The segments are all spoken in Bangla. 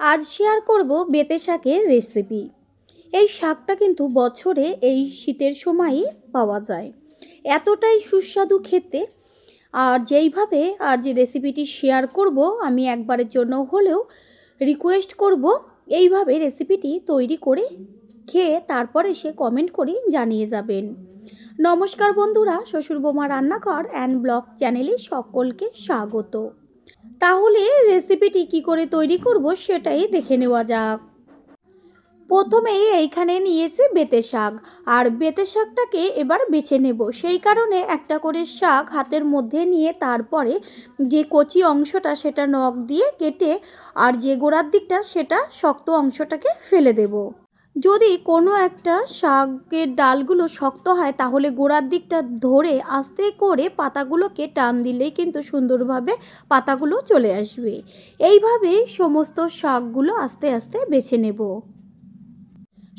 আজ শেয়ার করব বেতে শাকের রেসিপি। এই শাকটা কিন্তু বছরে এই শীতের সময়ই পাওয়া যায়। এতটাই সুস্বাদু খেতে। আর যেইভাবে আজ রেসিপিটি শেয়ার করব, আমি একবারের জন্য হলেও রিকোয়েস্ট করব, এইভাবে রেসিপিটি তৈরি করে খেয়ে তারপর এসে কমেন্ট করে জানিয়ে যাবেন। নমস্কার বন্ধুরা শ্বশুর বোমা রান্নাঘর অ্যান্ড ব্লগ চ্যানেলে সকলকে স্বাগত। তাহলে রেসিপিটি কি করে তৈরি করব সেটাই দেখে নেওয়া যাক। প্রথমেই এইখানে নিয়েছি বেতে শাক। আর বেতে শাকটাকে এবার বেছে নেব। সেই কারণে একটা করে শাক হাতের মধ্যে নিয়ে তারপরে যে কচি অংশটা সেটা নখ দিয়ে কেটে আর যে গোড়ার দিকটা সেটা শক্ত অংশটাকে ফেলে দেব। যদি কোনো একটা শাকের ডালগুলো শক্ত হয়, তাহলে গোড়ার দিকটা ধরে আস্তে করে পাতাগুলোকে টান দিলেই কিন্তু সুন্দরভাবে পাতাগুলো চলে আসবে। এইভাবেই সমস্ত শাকগুলো আস্তে আস্তে বেছে নেব।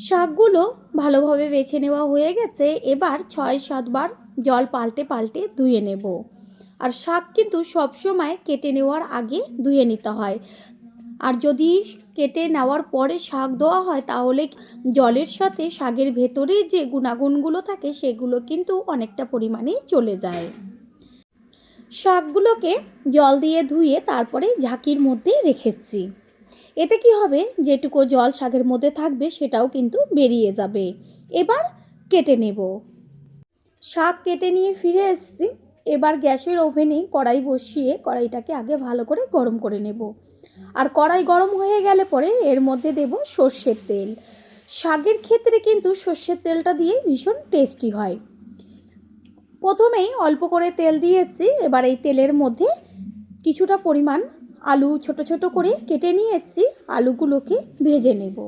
শাকগুলো ভালোভাবে বেছে নেওয়া হয়ে গেছে। এবার ছয় সাতবার জল পাল্টে পাল্টে ধুয়ে নেব। আর শাক কিন্তু সবসময় কেটে নেওয়ার আগে ধুয়ে নিতে হয়। আর যদি কেটে নেওয়ার পরে শাক দেওয়া হয়, তাহলে জলের সাথে শাকের ভেতরে যে গুণাগুণগুলো থাকে, সেগুলো কিন্তু অনেকটা পরিমাণেই চলে যায়। শাকগুলোকে জল দিয়ে ধুয়ে তারপরে ঝাঁকির মধ্যে রেখেছি। এতে কি হবে? যেটুকু জল শাকের মধ্যে থাকবে, সেটাও কিন্তু বেরিয়ে যাবে। এবার কেটে নেব। শাক কেটে নিয়ে ফিরে এসেছি। এবার গ্যাসের ওভেনে কড়াই বসিয়ে কড়াইটাকে আগে ভালো করে গরম করে নেব। আর কড়াই গরম হয়ে গেলে পরে এর মধ্যে দেব সর্ষের তেল। শাকের ক্ষেত্রে কিন্তু সর্ষের তেলটা দিয়ে ভীষণ টেস্টি হয়। প্রথমেই অল্প করে তেল দিয়েছি, এবার এই তেলের মধ্যে কিছুটা পরিমাণ আলু ছোট ছোট করে কেটে নিয়ে এসেছি আলুগুলোকে ভেজে নেব।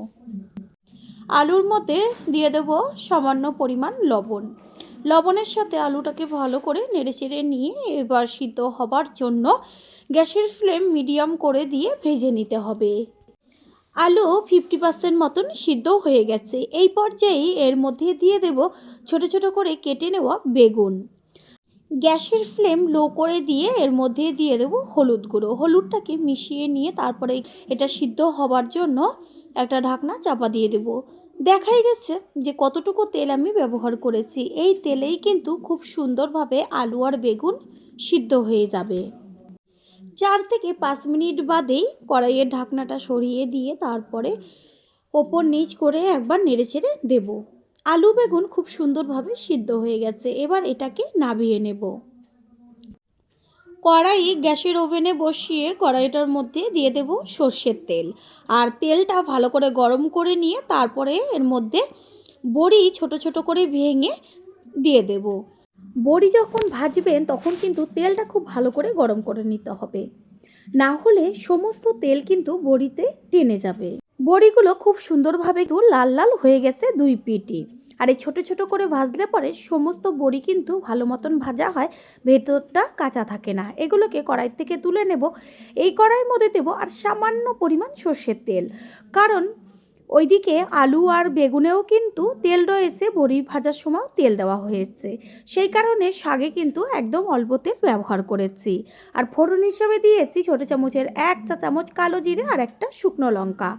আলুর মধ্যে দিয়ে দেব সামান্য পরিমাণ লবণ। লবণের সাথে আলুটাকে ভালো করে নেড়ে চেড়ে নিয়ে এবার সিদ্ধ হবার জন্য গ্যাসের ফ্লেম মিডিয়াম করে দিয়ে ভেজে নিতে হবে। আলু ফিফটি পার্সেন্ট মতন সিদ্ধ হয়ে গেছে। এই পর্যায়ে এর মধ্যে দিয়ে দেব ছোট ছোট করে কেটে নেওয়া বেগুন। গ্যাসের ফ্লেম লো করে দিয়ে এর মধ্যে দিয়ে দেবো হলুদ গুঁড়ো। হলুদটাকে মিশিয়ে নিয়ে তারপরে এটা সিদ্ধ হবার জন্য একটা ঢাকনা চাপা দিয়ে দেব। দেখাই গেছে যে কতটুকু তেল আমি ব্যবহার করেছি। এই তেলেই কিন্তু খুব সুন্দরভাবে আলু আর বেগুন সিদ্ধ হয়ে যাবে। চার থেকে পাঁচ মিনিট বাদেই কড়াইয়ের ঢাকনাটা সরিয়ে দিয়ে তারপরে ওপর নিচ করে একবার নেড়ে ছেড়ে দেবো। আলু, বেগুন খুব সুন্দরভাবে সিদ্ধ হয়ে গেছে। এবার এটাকে নাবিয়ে নেব। কড়াই গ্যাসের ওভেনে বসিয়ে কড়াইটার মধ্যে দিয়ে দেব সর্ষের তেল। আর তেলটা ভালো করে গরম করে নিয়ে তারপরে এর মধ্যে বড়ি ছোট ছোট করে ভেঙে দিয়ে দেব। বড়ি যখন ভাজবেন তখন কিন্তু তেলটা খুব ভালো করে গরম করে নিতে হবে। না হলে সমস্ত তেল কিন্তু বড়িতে টেনে যাবে। বড়িগুলো খুব সুন্দরভাবে লাল লাল হয়ে গেছে দুই পিটি আর এই ছোটো ছোটো করে ভাজলে পরে সমস্ত বড়ি কিন্তু ভালো মতন ভাজা হয়, ভেতরটা কাঁচা থাকে না। এগুলোকে কড়াই থেকে তুলে নেব। এই কড়াইয়ের মধ্যে দেবো আর সামান্য পরিমাণ সর্ষের তেল। কারণ ওইদিকে আলু আর বেগুনেও কিন্তু তেল রয়েছে, বড়ি ভাজার সময় তেল দেওয়া হয়েছে। সেই কারণে শাগে কিন্তু একদম অল্প তেল ব্যবহার করেছি। আর ফোড়ন হিসেবে দিয়েছি ছোটো চামচের এক চা চামচ কালো জিরে আর একটা শুকনো লঙ্কা।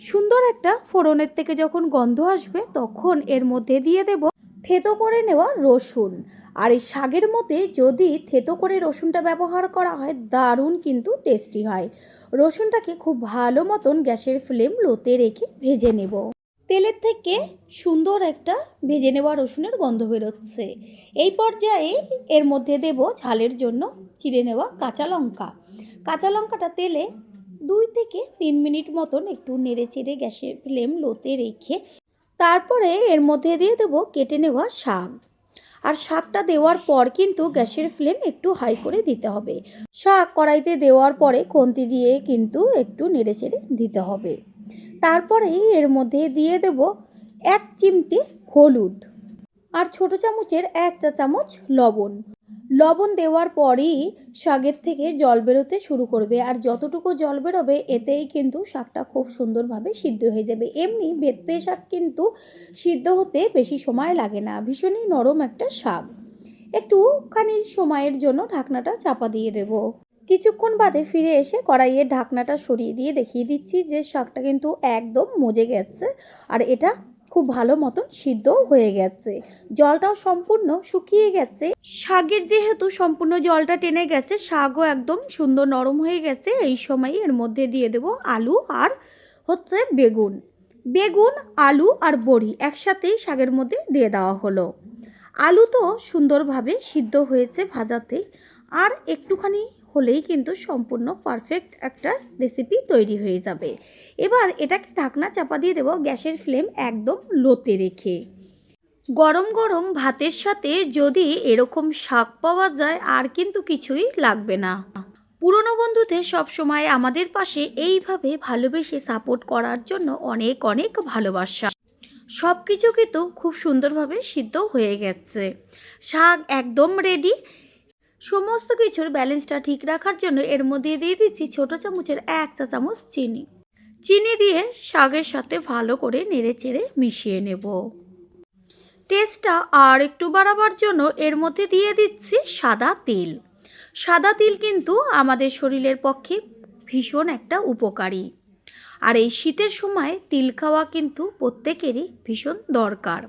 সুন্দর একটা ফোড়নের থেকে যখন গন্ধ আসবে, তখন এর মধ্যে দিয়ে দেব থেতো করে নেওয়া রসুন। আর এই শাকের মধ্যে যদি থেতো করে রসুনটা ব্যবহার করা হয়, দারুণ কিন্তু টেস্টি হয়। রসুনটাকে খুব ভালো মতন গ্যাসের ফ্লেম লোতে রেখে ভেজে নেব। তেলের থেকে সুন্দর একটা ভেজে নেওয়া রসুনের গন্ধ বেরোচ্ছে। এই পর্যায়ে এর মধ্যে দেব ঝালের জন্য চিড়ে নেওয়া কাঁচা লঙ্কা। কাঁচা লঙ্কাটা তেলে দুই থেকে তিন মিনিট মতন একটু নেড়ে চেড়ে গ্যাসের ফ্লেম লোতে রেখে তারপরে এর মধ্যে দিয়ে দেবো কেটে নেওয়া শাক। আর শাকটা দেওয়ার পর কিন্তু গ্যাসের ফ্লেম একটু হাই করে দিতে হবে। শাক কড়াইতে দেওয়ার পরে খন্তি দিয়ে কিন্তু একটু নেড়ে চেড়ে দিতে হবে। তারপরেই এর মধ্যে দিয়ে দেব এক চিমটি হলুদ। আর ছোট চামচের এক চা চামচ লবণ। লবণ দেওয়ার পরই শাকের থেকে জল বেরোতে শুরু করবে। আর যতটুকু জল বেরোবে, এতেই কিন্তু শাকটা খুব সুন্দরভাবে সিদ্ধ হয়ে যাবে। এমনি বেত্তে শাক কিন্তু সিদ্ধ হতে বেশি সময় লাগে না। ভীষণই নরম একটা শাক। একটুখানি সময়ের জন্য ঢাকনাটা চাপা দিয়ে দেব। কিছুক্ষণ বাদে ফিরে এসে কড়াইয়ের ঢাকনাটা সরিয়ে দিয়ে দেখিয়ে দিচ্ছি যে শাকটা কিন্তু একদম মজে গেছে। আর এটা খুব ভালো মতন সিদ্ধ হয়ে গেছে। জলটাও সম্পূর্ণ শুকিয়ে গেছে। শাকের যেহেতু সম্পূর্ণ জলটা টেনে গেছে, শাকও একদম সুন্দর নরম হয়ে গেছে। এই সময় এর মধ্যে দিয়ে দেব আলু আর হচ্ছে বেগুন। বেগুন, আলু আর বড়ি একসাথেই শাকের মধ্যে দিয়ে দেওয়া হলো। আলু তো সুন্দরভাবে সিদ্ধ হয়েছে ভাজাতে। আর একটুখানি হলেই কিন্তু সম্পূর্ণ পারফেক্ট একটা রেসিপি তৈরি হয়ে যাবে। এবার এটাকে ঢাকনা চাপা দিয়ে দেবো গ্যাসের ফ্লেম একদম লোতে রেখে। গরম গরম ভাতের সাথে যদি এরকম শাক পাওয়া যায় আর কিন্তু কিছুই লাগবে না। পুরনো বন্ধুদের সবসময় আমাদের পাশে এইভাবে ভালোবেসে সাপোর্ট করার জন্য অনেক অনেক ভালোবাসা। সব কিছু কিন্তু খুব সুন্দরভাবে সিদ্ধ হয়ে গেছে। শাক একদম রেডি সমস্ত কিছুর ব্যালেন্সটা ঠিক রাখার জন্য এর মধ্যে দিয়ে দিচ্ছি ছোটো চামচের এক চা চামচ চিনি। চিনি দিয়ে শাকের সাথে ভালো করে নেড়ে চেড়ে মিশিয়ে নেব। টেস্টটা আর একটু বাড়াবার জন্য এর মধ্যে দিয়ে দিচ্ছি সাদা তিল। সাদা তিল কিন্তু আমাদের শরীরের পক্ষে ভীষণ একটা উপকারী। আর এই শীতের সময় তিল খাওয়া কিন্তু প্রত্যেকেরই ভীষণ দরকার।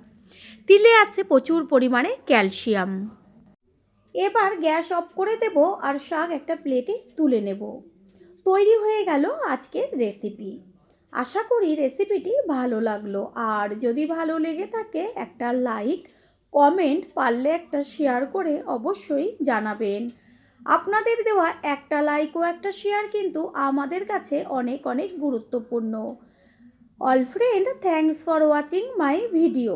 তিলে আছে প্রচুর পরিমাণে ক্যালসিয়াম। এবার গ্যাস অফ করে দেব আর শাক একটা প্লেটে তুলে নেব। তৈরি হয়ে গেল আজকের রেসিপি। আশা করি রেসিপিটি ভালো লাগল। আর যদি ভালো লেগে থাকে একটা লাইক, কমেন্ট, পারলে একটা শেয়ার করে অবশ্যই জানাবেন। আপনাদের দেওয়া একটা লাইক ও একটা শেয়ার কিন্তু আমাদের কাছে অনেক অনেক গুরুত্বপূর্ণ। All friend, thanks for watching my video.